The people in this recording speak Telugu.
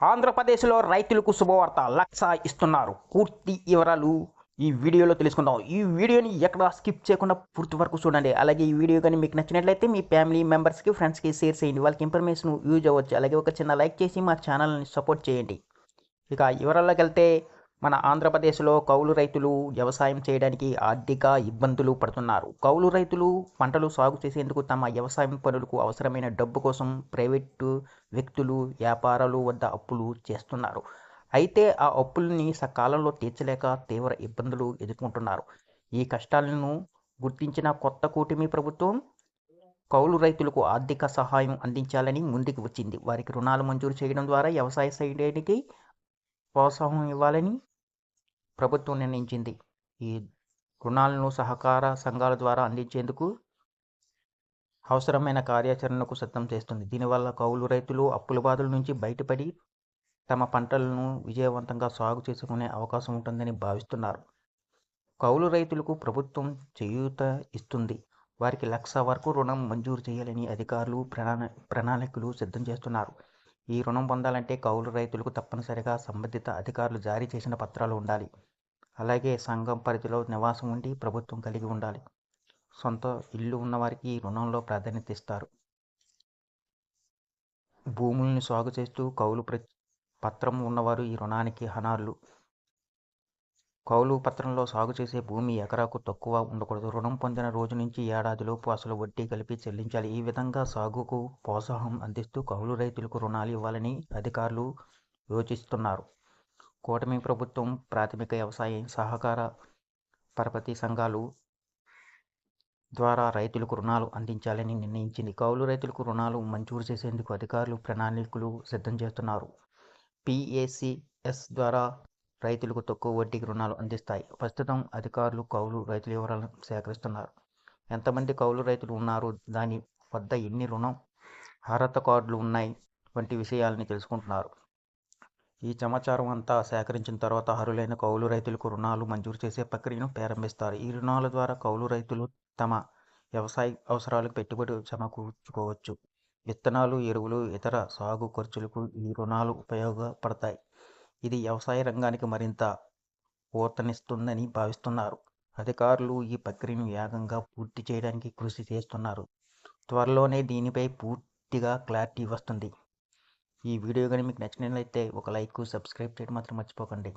ఆంధ్రప్రదేశ్లో రైతులకు శుభవార్త లక్ష ఇస్తున్నారు. పూర్తి వివరాలు ఈ వీడియోలో తెలుసుకుందాం. ఈ వీడియోని ఎక్కడ స్కిప్ చేయకుండా పూర్తి వరకు చూడండి. అలాగే ఈ వీడియో కానీ మీకు నచ్చినట్లయితే మీ ఫ్యామిలీ మెంబర్స్కి ఫ్రెండ్స్కి షేర్ చేయండి. వాళ్ళకి ఇన్ఫర్మేషన్ యూజ్ అవ్వచ్చు. అలాగే ఒక చిన్న లైక్ చేసి మా ఛానల్ని సపోర్ట్ చేయండి. ఇక వివరాల్లోకి వెళ్తే మన ఆంధ్రప్రదేశ్లో కౌలు రైతులు వ్యవసాయం చేయడానికి ఆర్థిక ఇబ్బందులు పడుతున్నారు. కౌలు రైతులు పంటలు సాగు చేసేందుకు తమ వ్యవసాయం పనులకు అవసరమైన డబ్బు కోసం ప్రైవేటు వ్యక్తులు వ్యాపారాలు వద్ద అప్పులు చేస్తున్నారు. అయితే ఆ అప్పుల్ని సకాలంలో తీర్చలేక తీవ్ర ఇబ్బందులు ఎదుర్కొంటున్నారు. ఈ కష్టాలను గుర్తించిన కొత్త కూటమి ప్రభుత్వం కౌలు రైతులకు ఆర్థిక సహాయం అందించాలని ముందుకు వచ్చింది. వారికి రుణాలు మంజూరు చేయడం ద్వారా వ్యవసాయ చేయడానికి ప్రోత్సాహం ఇవ్వాలని ప్రభుత్వం నిర్ణయించింది. ఈ రుణాలను సహకార సంఘాల ద్వారా అందించేందుకు అవసరమైన కార్యాచరణకు సిద్ధం చేస్తుంది. దీనివల్ల కౌలు రైతులు అప్పుల బాధల నుంచి బయటపడి తమ పంటలను విజయవంతంగా సాగు చేసుకునే అవకాశం ఉంటుందని భావిస్తున్నారు. కౌలు రైతులకు ప్రభుత్వం చేయూత ఇస్తుంది. వారికి లక్ష వరకు రుణం మంజూరు చేయాలని అధికారులు ప్రణా ప్రణాళికలు సిద్ధం చేస్తున్నారు. ఈ రుణం పొందాలంటే కౌలు రైతులకు తప్పనిసరిగా సంబంధిత అధికారులు జారీ చేసిన పత్రాలు ఉండాలి. అలాగే సంఘం పరిధిలో నివాసం ఉండి ప్రభుత్వం కలిగి ఉండాలి. సొంత ఇల్లు ఉన్నవారికి ఈ రుణంలో ప్రాధాన్యత ఇస్తారు. భూముల్ని సాగు చేస్తూ కౌలు ప్ర పత్రం ఉన్నవారు ఈ రుణానికి హనార్లు. కౌలు పత్రంలో సాగు చేసే భూమి ఎకరాకు తక్కువ ఉండకూడదు. రుణం పొందిన రోజు నుంచి ఏడాదిలోపు అసలు వడ్డీ కలిపి చెల్లించాలి. ఈ విధంగా సాగుకు ప్రోత్సాహం అందిస్తూ కౌలు రైతులకు రుణాలు ఇవ్వాలని అధికారులు యోచిస్తున్నారు. కూటమి ప్రభుత్వం ప్రాథమిక వ్యవసాయ సహకార పరపతి సంఘాలు ద్వారా రైతులకు రుణాలు అందించాలని నిర్ణయించింది. కౌలు రైతులకు రుణాలు మంజూరు చేసేందుకు అధికారులు ప్రణాళికలు సిద్ధం చేస్తున్నారు. పిఏసిఎస్ ద్వారా రైతులకు తక్కువ వడ్డీకి రుణాలు అందిస్తాయి. ప్రస్తుతం అధికారులు కౌలు రైతుల వివరాలను సేకరిస్తున్నారు. ఎంతమంది కౌలు రైతులు ఉన్నారు? దాని వద్ద ఎన్ని రుణం అర్హత కార్డులు ఉన్నాయి? వంటి విషయాలని తెలుసుకుంటున్నారు. ఈ సమాచారం అంతా సేకరించిన తర్వాత అర్హులైన కౌలు రైతులకు రుణాలు మంజూరు చేసే ప్రక్రియను ప్రారంభిస్తారు. ఈ రుణాల ద్వారా కౌలు రైతులు తమ వ్యవసాయ అవసరాలకు పెట్టుబడి సమకూర్చుకోవచ్చు విత్తనాలు ఎరువులు ఇతర సాగు ఖర్చులకు ఈ రుణాలు ఉపయోగపడతాయి. ఇది వ్యవసాయ రంగానికి మరింత ఊతనిస్తుందని భావిస్తున్నారు. అధికారులు ఈ ప్రక్రియను వేగంగా పూర్తి చేయడానికి కృషి చేస్తున్నారు. త్వరలోనే దీనిపై పూర్తిగా క్లారిటీ వస్తుంది. ఈ వీడియో కానీ మీకు నచ్చినట్లయితే ఒక లైక్ సబ్స్క్రైబ్ చేయడం మాత్రం మర్చిపోకండి.